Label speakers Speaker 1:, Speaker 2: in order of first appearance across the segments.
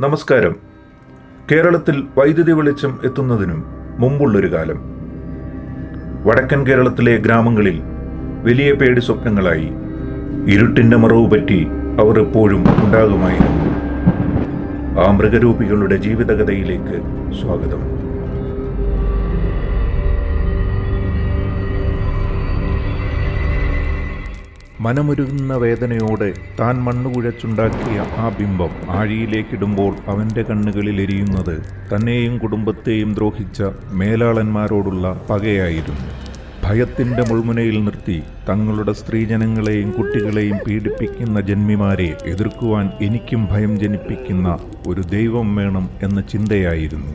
Speaker 1: നമസ്കാരം. കേരളത്തിൽ വൈദ്യുതി വെളിച്ചം എത്തുന്നതിനും മുമ്പുള്ളൊരു കാലം. വടക്കൻ കേരളത്തിലെ ഗ്രാമങ്ങളിൽ വലിയ പേടി സ്വപ്നങ്ങളായി ഇരുട്ടിന്റെ മറവ് പറ്റി അവർ എപ്പോഴും ഉണ്ടാകുമായിരുന്നു. ആ മൃഗരൂപികളുടെ ജീവിതകഥയിലേക്ക് സ്വാഗതം. മനമുരുകുന്ന വേദനയോടെ താൻ മണ്ണുകുഴച്ചുണ്ടാക്കിയ ആ ബിംബം ആഴിയിലേക്കിടുമ്പോൾ അവന്റെ കണ്ണുകളിൽ എരിയുന്നത് തന്നെയും കുടുംബത്തെയും ദ്രോഹിച്ച മേലാളന്മാരോടുള്ള പകയായിരുന്നു. ഭയത്തിന്റെ മുൾമുനയിൽ നിർത്തി തങ്ങളുടെ സ്ത്രീജനങ്ങളെയും കുട്ടികളെയും പീഡിപ്പിക്കുന്ന ജന്മിമാരെ എതിർക്കുവാൻ എനിക്കും ഭയം ജനിപ്പിക്കുന്ന ഒരു ദൈവം വേണം എന്ന ചിന്തയായിരുന്നു.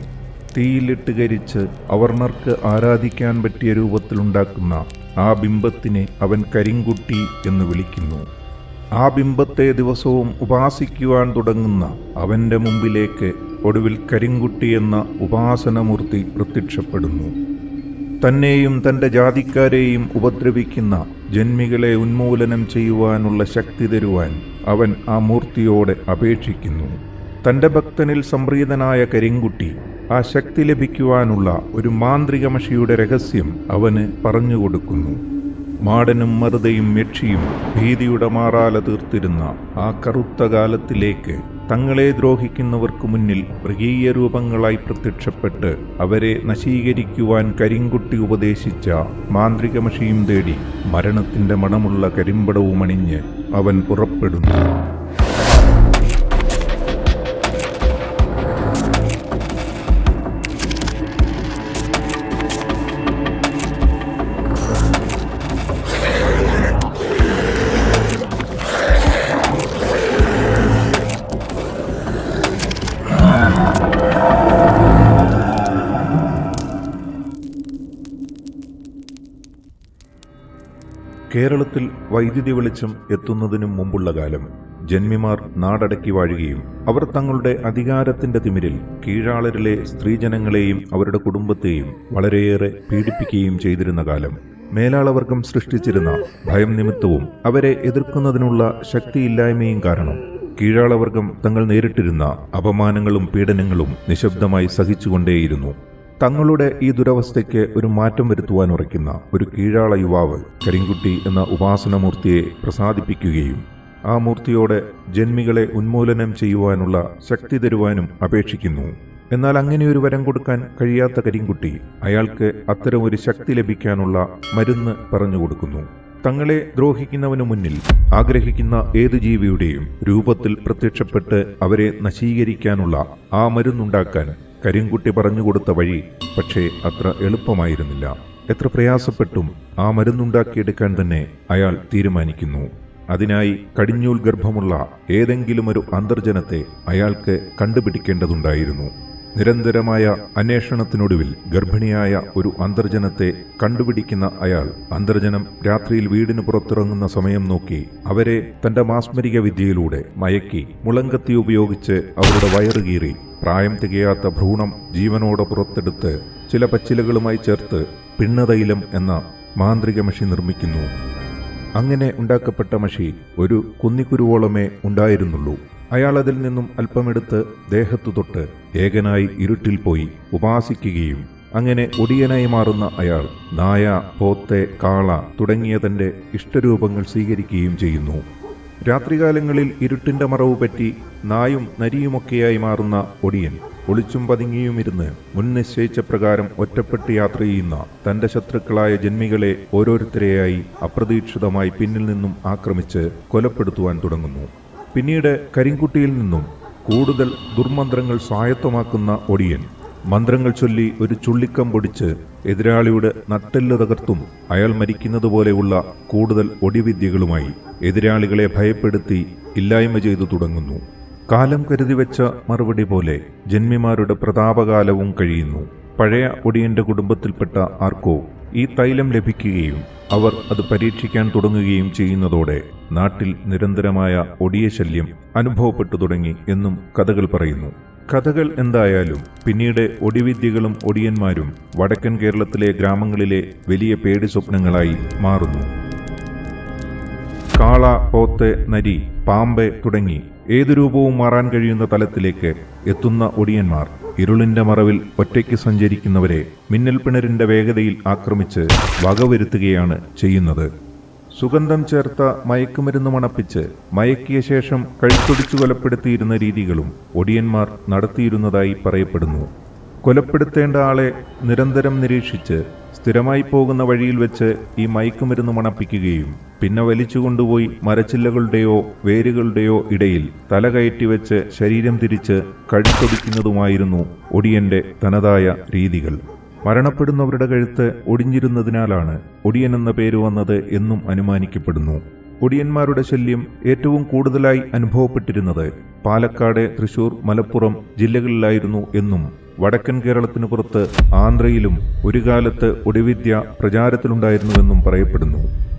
Speaker 1: തീയിലിട്ട് കരിച്ച് അവർണർക്ക് ആരാധിക്കാൻ പറ്റിയ രൂപത്തിലുണ്ടാക്കുന്ന ആ ബിംബത്തിനെ അവൻ കരിങ്കുട്ടി എന്ന് വിളിക്കുന്നു. ആ ബിംബത്തെ ദിവസവും ഉപാസിക്കുവാൻ തുടങ്ങുന്ന അവന്റെ മുമ്പിലേക്ക് ഒടുവിൽ കരിങ്കുട്ടി എന്ന ഉപാസനമൂർത്തി പ്രത്യക്ഷപ്പെടുന്നു. തന്നെയും തന്റെ ജാതിക്കാരെയും ഉപദ്രവിക്കുന്ന ജന്മികളെ ഉന്മൂലനം ചെയ്യുവാനുള്ള ശക്തി തരുവാൻ അവൻ ആ മൂർത്തിയോടെ അപേക്ഷിക്കുന്നു. തന്റെ ഭക്തനിൽ സംപ്രീതനായ കരിങ്കുട്ടി ആ ശക്തി ലഭിക്കുവാനുള്ള ഒരു മാന്ത്രിക മഷിയുടെ രഹസ്യം അവന് പറഞ്ഞുകൊടുക്കുന്നു മാടനും മറുതയും യക്ഷിയും ഭീതിയുടെ മാറാല തീർത്തിരുന്ന ആ കറുത്ത കാലത്തിലേക്ക് തങ്ങളെ ദ്രോഹിക്കുന്നവർക്ക് മുന്നിൽ മൃഗീയ രൂപങ്ങളായി പ്രത്യക്ഷപ്പെട്ട് അവരെ നശീകരിക്കുവാൻ കരിങ്കുട്ടി ഉപദേശിച്ച മാന്ത്രിക മഷിയും തേടി മരണത്തിന്റെ മണമുള്ള കരിമ്പടവും അണിഞ്ഞ് അവൻ പുറപ്പെടുന്നു. കേരളത്തിൽ വൈദ്യുതി വെളിച്ചം എത്തുന്നതിനു മുമ്പുള്ള കാലം ജന്മിമാർ നാടടക്കി വാഴുകയും അവർ തങ്ങളുടെ അധികാരത്തിന്റെ തിമിരിൽ കീഴാളരിലെ സ്ത്രീജനങ്ങളെയും അവരുടെ കുടുംബത്തെയും വളരെയേറെ പീഡിപ്പിക്കുകയും ചെയ്തിരുന്ന കാലം. മേലാളവർഗം സൃഷ്ടിച്ചിരുന്ന ഭയം നിമിത്തവും അവരെ എതിർക്കുന്നതിനുള്ള ശക്തിയില്ലായ്മയും കാരണം കീഴാളവർഗം തങ്ങൾ നേരിട്ടിരുന്ന അപമാനങ്ങളും പീഡനങ്ങളും നിശബ്ദമായി സഹിച്ചുകൊണ്ടേയിരുന്നു. തങ്ങളുടെ ഈ ദുരവസ്ഥയ്ക്ക് ഒരു മാറ്റം വരുത്തുവാൻ ഉറയ്ക്കുന്ന ഒരു കീഴാള യുവാവ് കരിങ്കുട്ടി എന്ന ഉപാസനമൂർത്തിയെ പ്രസാദിപ്പിക്കുകയും ആ മൂർത്തിയോടെ ജന്മികളെ ഉന്മൂലനം ചെയ്യുവാനുള്ള ശക്തി തരുവാനും അപേക്ഷിക്കുന്നു. എന്നാൽ അങ്ങനെ ഒരു വരം കൊടുക്കാൻ കഴിയാത്ത കരിങ്കുട്ടി അയാൾക്ക് അത്തരം ഒരു ശക്തി ലഭിക്കാനുള്ള മരുന്ന് പറഞ്ഞു കൊടുക്കുന്നു. തങ്ങളെ ദ്രോഹിക്കുന്നവനു മുന്നിൽ ആഗ്രഹിക്കുന്ന ഏത് ജീവിയുടെയും രൂപത്തിൽ പ്രത്യക്ഷപ്പെട്ട് അവരെ നശീകരിക്കാനുള്ള ആ മരുന്നുണ്ടാക്കാൻ കരിങ്കുട്ടി പറഞ്ഞുകൊടുത്ത വഴി പക്ഷേ അത്ര എളുപ്പമായിരുന്നില്ല. എത്ര പ്രയാസപ്പെട്ടും ആ മരുന്നുണ്ടാക്കിയെടുക്കാൻ തന്നെ അയാൾ തീരുമാനിക്കുന്നു. അതിനായി കടിഞ്ഞൂൽ ഗർഭമുള്ള ഏതെങ്കിലും ഒരു അന്തർജനത്തെ അയാൾക്ക് കണ്ടുപിടിക്കേണ്ടതുണ്ടായിരുന്നു. നിരന്തരമായ അന്വേഷണത്തിനൊടുവിൽ ഗർഭിണിയായ ഒരു അന്തർജനത്തെ കണ്ടുപിടിക്കുന്ന അയാൾ അന്തർജനം രാത്രിയിൽ വീടിന് പുറത്തിറങ്ങുന്ന സമയം നോക്കി അവരെ തന്റെ മാസ്മരിക വിദ്യയിലൂടെ മയക്കി മുളങ്കത്തി ഉപയോഗിച്ച് അവരുടെ വയറുകീറി പ്രായം തികയാത്ത ഭ്രൂണം ജീവനോടെ പുറത്തെടുത്ത് ചില പച്ചിലകളുമായി ചേർത്ത് പിണ്ണതൈലം എന്ന മാന്ത്രിക മഷി നിർമ്മിക്കുന്നു. അങ്ങനെ ഉണ്ടാക്കപ്പെട്ട മഷി ഒരു കുന്നിക്കുരുവോളമേ ഉണ്ടായിരുന്നുള്ളൂ. അയാൾ അതിൽ നിന്നും അല്പമെടുത്ത് ദേഹത്തു തൊട്ട് ഏകനായി ഇരുട്ടിൽ പോയി ഉപാസിക്കുകയും അങ്ങനെ ഒടിയനായി മാറുന്ന അയാൾ നായ പോത്തെ കാള തുടങ്ങിയ തന്റെ ഇഷ്ടരൂപങ്ങൾ സ്വീകരിക്കുകയും ചെയ്യുന്നു. രാത്രികാലങ്ങളിൽ ഇരുട്ടിന്റെ മറവ് പറ്റി നായും നരിയുമൊക്കെയായി മാറുന്ന ഒടിയൻ ഒളിച്ചും പതുങ്ങിയുമിരുന്ന് മുൻ നിശ്ചയിച്ച പ്രകാരം ഒറ്റപ്പെട്ട് യാത്ര ചെയ്യുന്ന തന്റെ ശത്രുക്കളായ ജന്മികളെ ഓരോരുത്തരെയായി അപ്രതീക്ഷിതമായി പിന്നിൽ നിന്നും ആക്രമിച്ച് കൊലപ്പെടുത്തുവാൻ തുടങ്ങുന്നു. പിന്നീട് കരിങ്കുട്ടിയിൽ നിന്നും കൂടുതൽ ദുർമന്ത്രങ്ങൾ സ്വായത്തമാക്കുന്ന ഒടിയൻ മന്ത്രങ്ങൾ ചൊല്ലി ഒരു ചുള്ളിക്കം പൊടിച്ച് എതിരാളിയുടെ നട്ടെല്ല് തകർത്തും അയാൾ മരിക്കുന്നതുപോലെയുള്ള കൂടുതൽ ഒടിവിദ്യകളുമായി എതിരാളികളെ ഭയപ്പെടുത്തി ഇല്ലായ്മ ചെയ്തു തുടങ്ങുന്നു. കാലം കരുതി വെച്ച മറുപടി പോലെ ജന്മിമാരുടെ പ്രതാപകാലവും കഴിയുന്നു. പഴയ ഒടിയന്റെ കുടുംബത്തിൽപ്പെട്ട ആർക്കോ ഈ തൈലം ലഭിക്കുകയും അവർ അത് പരീക്ഷിക്കാൻ തുടങ്ങുകയും ചെയ്യുന്നതോടെ നാട്ടിൽ നിരന്തരമായ ഒടിയ ശല്യം അനുഭവപ്പെട്ടു തുടങ്ങി എന്നും കഥകൾ പറയുന്നു. കഥകൾ എന്തായാലും പിന്നീട് ഒടിവിദ്യകളും ഒടിയന്മാരും വടക്കൻ കേരളത്തിലെ ഗ്രാമങ്ങളിലെ വലിയ പേടി സ്വപ്നങ്ങളായി മാറുന്നു. കാള പോത്ത് നരി പാമ്പ് തുടങ്ങി ഏതു രൂപവും മാറാൻ കഴിയുന്ന തലത്തിലേക്ക് എത്തുന്ന ഒടിയന്മാർ ഇരുളിന്റെ മറവിൽ ഒറ്റയ്ക്ക് സഞ്ചരിക്കുന്നവരെ മിന്നൽ പിണരിന്റെ വേഗതയിൽ ആക്രമിച്ച് വകവരുത്തുകയാണ് ചെയ്യുന്നത്. സുഗന്ധം ചേർത്ത മയക്കുമരുന്ന് മണപ്പിച്ച് മയക്കിയ ശേഷം കഴുത്തൊടിച്ചു കൊലപ്പെടുത്തിയിരുന്ന രീതികളും ഒടിയന്മാർ നടത്തിയിരുന്നതായി പറയപ്പെടുന്നു. കൊലപ്പെടുത്തേണ്ട ആളെ നിരന്തരം നിരീക്ഷിച്ച് സ്ഥിരമായി പോകുന്ന വഴിയിൽ വെച്ച് ഈ മയക്കുമരുന്ന് മണപ്പിക്കുകയും പിന്നെ വലിച്ചുകൊണ്ടുപോയി മരച്ചില്ലകളുടെയോ വേരുകളുടെയോ ഇടയിൽ തല കയറ്റി വെച്ച് ശരീരം തിരിച്ച് കഴുത്തൊടിക്കുന്നതുമായിരുന്നു ഒടിയന്റെ തനതായ രീതികൾ. മരണപ്പെടുന്നവരുടെ കഴുത്ത് ഒടിഞ്ഞിരുന്നതിനാലാണ് ഒടിയൻ എന്ന പേര് വന്നത് എന്നും അനുമാനിക്കപ്പെടുന്നു. ഒടിയന്മാരുടെ ശല്യം ഏറ്റവും കൂടുതലായി അനുഭവപ്പെട്ടിരുന്നത് പാലക്കാട് തൃശൂർ മലപ്പുറം ജില്ലകളിലായിരുന്നു എന്നും വടക്കൻ കേരളത്തിനു പുറത്ത് ആന്ധ്രയിലും ഒരു കാലത്ത് ഒടിവിദ്യ പ്രചാരത്തിലുണ്ടായിരുന്നുവെന്നും പറയപ്പെടുന്നു.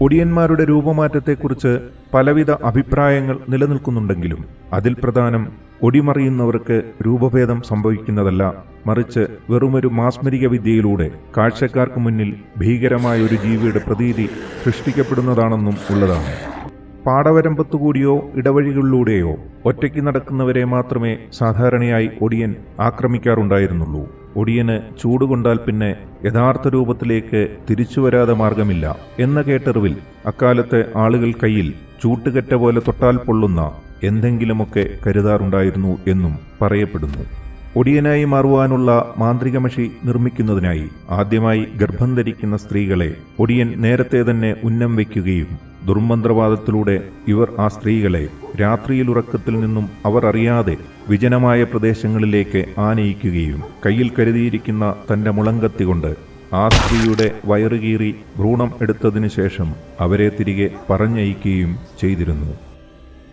Speaker 1: ഒടിയന്മാരുടെ രൂപമാറ്റത്തെക്കുറിച്ച് പലവിധ അഭിപ്രായങ്ങൾ നിലനിൽക്കുന്നുണ്ടെങ്കിലും അതിൽ പ്രധാനം ഒടിമറിയുന്നവർക്ക് രൂപഭേദം സംഭവിക്കുന്നതല്ല. മറിച്ച് വെറുമൊരു മാസ്മരിക വിദ്യയിലൂടെ കാഴ്ചക്കാർക്ക് മുന്നിൽ ഭീകരമായ ഒരു ജീവിയുടെ പ്രതീതി സൃഷ്ടിക്കപ്പെടുന്നതാണെന്നും ഉള്ളതാണ്. പാടവരമ്പത്തുകൂടിയോ ഇടവഴികളിലൂടെയോ ഒറ്റയ്ക്ക് നടക്കുന്നവരെ മാത്രമേ സാധാരണയായി ഒടിയൻ ആക്രമിക്കാറുണ്ടായിരുന്നുള്ളൂ. ഒടിയന് ചൂടുകൊണ്ടാൽ പിന്നെ യഥാർത്ഥ രൂപത്തിലേക്ക് തിരിച്ചുവരാതെ മാർഗമില്ല എന്ന കേട്ടറിവിൽ അക്കാലത്തെ ആളുകൾ കയ്യിൽ ചൂട്ടുകറ്റ പോലെ തൊട്ടാൽ പൊള്ളുന്ന എന്തെങ്കിലുമൊക്കെ കരുതാറുണ്ടായിരുന്നു എന്നും പറയപ്പെടുന്നു. ഒടിയനായി മാറുവാനുള്ള മാന്ത്രികമഷി നിർമ്മിക്കുന്നതിനായി ആദ്യമായി ഗർഭം ധരിക്കുന്ന സ്ത്രീകളെ ഒടിയൻ നേരത്തെ തന്നെ ഉന്നം വയ്ക്കുകയും ദുർമന്ത്രവാദത്തിലൂടെ ഇവർ ആ സ്ത്രീകളെ രാത്രിയിൽ ഉറക്കത്തിൽ നിന്നും അവർ അറിയാതെ വിജനമായ പ്രദേശങ്ങളിലേക്ക് ആനയിക്കുകയും കയ്യിൽ കരുതിയിരിക്കുന്ന തന്റെ മുളങ്കത്തി കൊണ്ട് ആ സ്ത്രീയുടെ വയറുകീറി ഭ്രൂണം എടുത്തതിനു ശേഷം അവരെ തിരികെ പറഞ്ഞയക്കുകയും ചെയ്തിരുന്നു.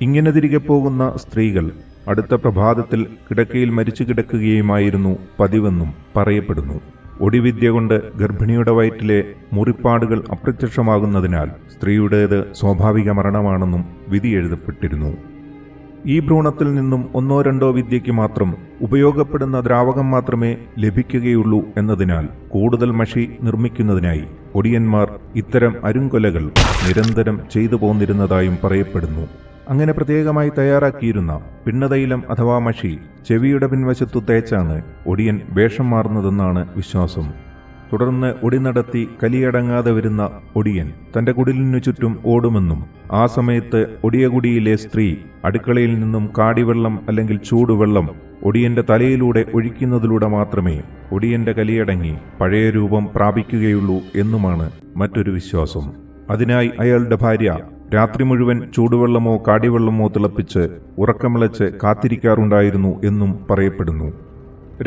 Speaker 1: ഇങ്ങനെ തിരികെ പോകുന്ന സ്ത്രീകൾ അടുത്ത പ്രഭാതത്തിൽ കിടക്കയിൽ മരിച്ചു കിടക്കുകയുമായിരുന്നു പതിവെന്നും പറയപ്പെടുന്നു. ഒടിവിദ്യ കൊണ്ട് ഗർഭിണിയുടെ വയറ്റിലെ മുറിപ്പാടുകൾ അപ്രത്യക്ഷമാകുന്നതിനാൽ സ്ത്രീയുടേത് സ്വാഭാവിക മരണമാണെന്നും വിധി എഴുതപ്പെട്ടിരുന്നു. ഈ ഭ്രൂണത്തിൽ നിന്നും ഒന്നോ രണ്ടോ വിദ്യയ്ക്ക് മാത്രം ഉപയോഗപ്പെടുന്ന ദ്രാവകം മാത്രമേ ലഭിക്കുകയുള്ളൂ എന്നതിനാൽ കൂടുതൽ മഷി നിർമ്മിക്കുന്നതിനായി ഒടിയന്മാർ ഇത്തരം അരുങ്കൊലകൾ നിരന്തരം ചെയ്തു പോന്നിരുന്നതായും പറയപ്പെടുന്നു. അങ്ങനെ പ്രത്യേകമായി തയ്യാറാക്കിയിരുന്ന പിണ്ണതൈലം അഥവാ മഷി ചെവിയുടെ പിൻവശത്തു തേച്ചാണ് ഒടിയൻ വേഷം മാറുന്നതെന്നാണ് വിശ്വാസം. തുടർന്ന് ഒടി നടത്തി കലിയടങ്ങാതെ വരുന്ന ഒടിയൻ തന്റെ കുടിലിനു ചുറ്റും ഓടുമെന്നും ആ സമയത്ത് ഒടിയകുടിയിലെ സ്ത്രീ അടുക്കളയിൽ നിന്നും കാടിവെള്ളം അല്ലെങ്കിൽ ചൂടുവെള്ളം ഒടിയന്റെ തലയിലൂടെ ഒഴിക്കുന്നതിലൂടെ മാത്രമേ ഒടിയന്റെ കലിയടങ്ങി പഴയ രൂപം പ്രാപിക്കുകയുള്ളൂ എന്നുമാണ് മറ്റൊരു വിശ്വാസം. അതിനായി അയാളുടെ ഭാര്യ രാത്രി മുഴുവൻ ചൂടുവെള്ളമോ കാടിവെള്ളമോ തിളപ്പിച്ച് ഉറക്കമിളച്ച് കാത്തിരിക്കാറുണ്ടായിരുന്നു എന്നും പറയപ്പെടുന്നു.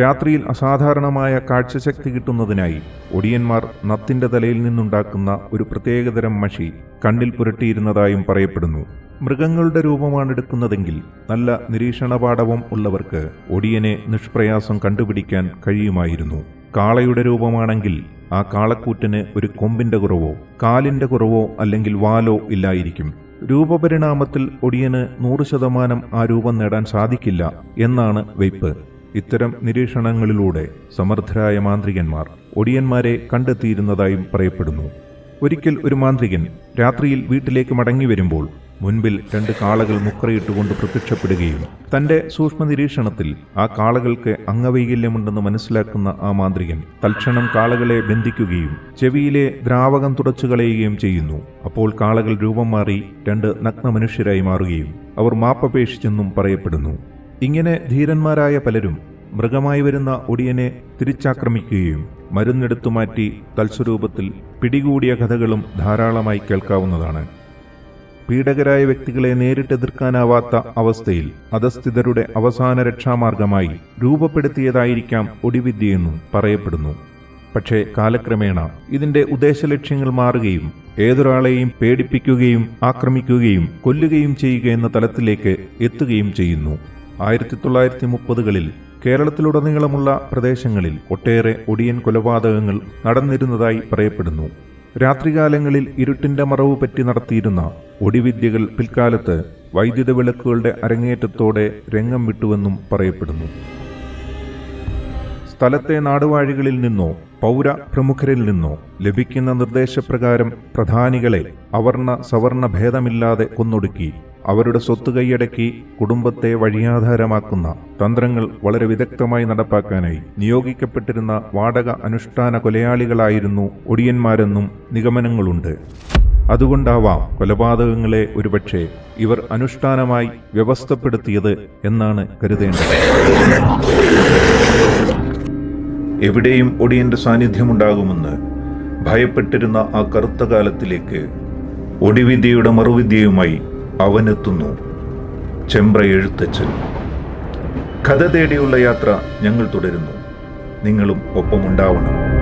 Speaker 1: രാത്രിയിൽ അസാധാരണമായ കാഴ്ചശക്തി കിട്ടുന്നതിനായി ഒടിയന്മാർ നത്തിന്റെ തലയിൽ നിന്നുണ്ടാക്കുന്ന ഒരു പ്രത്യേകതരം മഷി കണ്ണിൽ പുരട്ടിയിരുന്നതായും പറയപ്പെടുന്നു. മൃഗങ്ങളുടെ രൂപമാണ് എടുക്കുന്നതെങ്കിൽ നല്ല നിരീക്ഷണപാഠവും ഉള്ളവർക്ക് ഒടിയനെ നിഷ്പ്രയാസം കണ്ടുപിടിക്കാൻ കഴിയുമായിരുന്നു. കാളയുടെ രൂപമാണെങ്കിൽ ആ കാളക്കൂറ്റന് ഒരു കൊമ്പിന്റെ കുറവോ കാലിന്റെ കുറവോ അല്ലെങ്കിൽ വാലോ ഇല്ലായിരിക്കും. രൂപപരിണാമത്തിൽ ഒടിയന് നൂറ് ശതമാനം ആ രൂപം നേടാൻ സാധിക്കില്ല എന്നാണ് വെയ്പ്പ്. ഇത്തരം നിരീക്ഷണങ്ങളിലൂടെ സമർത്ഥരായ മാന്ത്രികന്മാർ ഒടിയന്മാരെ കണ്ടെത്തിയിരുന്നതായും പറയപ്പെടുന്നു. ഒരിക്കൽ ഒരു മാന്ത്രികൻ രാത്രിയിൽ വീട്ടിലേക്ക് മടങ്ങി വരുമ്പോൾ മുൻപിൽ രണ്ട് കാളകൾ മുക്കറയിട്ടുകൊണ്ട് പ്രത്യക്ഷപ്പെടുകയും തന്റെ സൂക്ഷ്മ നിരീക്ഷണത്തിൽ ആ കാളകൾക്ക് അംഗവൈകല്യമുണ്ടെന്ന് മനസ്സിലാക്കുന്ന ആ മാന്ത്രികൻ തൽക്ഷണം കാളകളെ ബന്ധിക്കുകയും ചെവിയിലെ ദ്രാവകം തുടച്ചു കളയുകയും ചെയ്യുന്നു. അപ്പോൾ കാളകൾ രൂപം മാറി രണ്ട് നഗ്ന മനുഷ്യരായി മാറുകയും അവർ മാപ്പപേക്ഷിച്ചെന്നും പറയപ്പെടുന്നു. ഇങ്ങനെ ധീരന്മാരായ പലരും മൃഗമായി വരുന്ന ഒടിയനെ തിരിച്ചാക്രമിക്കുകയും മരുന്നെടുത്തു മാറ്റി തൽസ്വരൂപത്തിൽ പിടികൂടിയ കഥകളും ധാരാളമായി കേൾക്കാവുന്നതാണ്. പീഡകരായ വ്യക്തികളെ നേരിട്ടെതിർക്കാനാവാത്ത അവസ്ഥയിൽ അധസ്ഥിതരുടെ അവസാന രക്ഷാമാർഗമായി രൂപപ്പെടുത്തിയതായിരിക്കാം ഒടിവിദ്യയെന്നും പറയപ്പെടുന്നു. പക്ഷേ കാലക്രമേണ ഇതിന്റെ ഉദ്ദേശലക്ഷ്യങ്ങൾ മാറുകയും ഏതൊരാളെയും പേടിപ്പിക്കുകയും ആക്രമിക്കുകയും കൊല്ലുകയും ചെയ്യുക എന്ന തലത്തിലേക്ക് എത്തുകയും ചെയ്യുന്നു. ആയിരത്തി തൊള്ളായിരത്തി മുപ്പതുകളിൽ കേരളത്തിലുടനീളമുള്ള പ്രദേശങ്ങളിൽ ഒട്ടേറെ ഒടിയൻ കൊലപാതകങ്ങൾ നടന്നിരുന്നതായി പറയപ്പെടുന്നു. രാത്രികാലങ്ങളിൽ ഇരുട്ടിന്റെ മറവ് പറ്റി നടത്തിയിരുന്ന ഒടിവിദ്യകൾ പിൽക്കാലത്ത് വൈദ്യുത വിളക്കുകളുടെ അരങ്ങേറ്റത്തോടെ രംഗം വിട്ടുവെന്നും പറയപ്പെടുന്നു. സ്ഥലത്തെ നാടുവാഴികളിൽ നിന്നോ പൗര പ്രമുഖരിൽ നിന്നോ ലഭിക്കുന്ന നിർദ്ദേശപ്രകാരം പ്രധാനികളെ അവർണ സവർണ ഭേദമില്ലാതെ കൊന്നൊടുക്കി അവരുടെ സ്വത്ത് കൈയടക്കി കുടുംബത്തെ വഴിയാധാരമാക്കുന്ന തന്ത്രങ്ങൾ വളരെ വിദഗ്ധമായി നടപ്പാക്കാനായി നിയോഗിക്കപ്പെട്ടിരുന്ന വാടക അനുഷ്ഠാന കൊലയാളികളായിരുന്നു ഒടിയന്മാരെന്നും നിഗമനങ്ങളുണ്ട്. അതുകൊണ്ടാവാം കൊലപാതകങ്ങളെ ഒരുപക്ഷെ ഇവർ അനുഷ്ഠാനമായി വ്യവസ്ഥപ്പെടുത്തിയത് എന്നാണ് കരുതേണ്ടത്. എവിടെയും ഒടിയന്റെ സാന്നിധ്യമുണ്ടാകുമെന്ന് ഭയപ്പെട്ടിരുന്ന ആ കറുത്ത കാലത്തിലേക്ക് ഒടിവിദ്യയുടെ മറുവിദ്യയുമായി അവനെത്തുന്നു. ചെമ്പ്ര എഴുത്തച്ഛൻ. കഥ തേടിയുള്ള യാത്ര ഞങ്ങൾ തുടരുന്നു. നിങ്ങളും ഒപ്പമുണ്ടാവണം.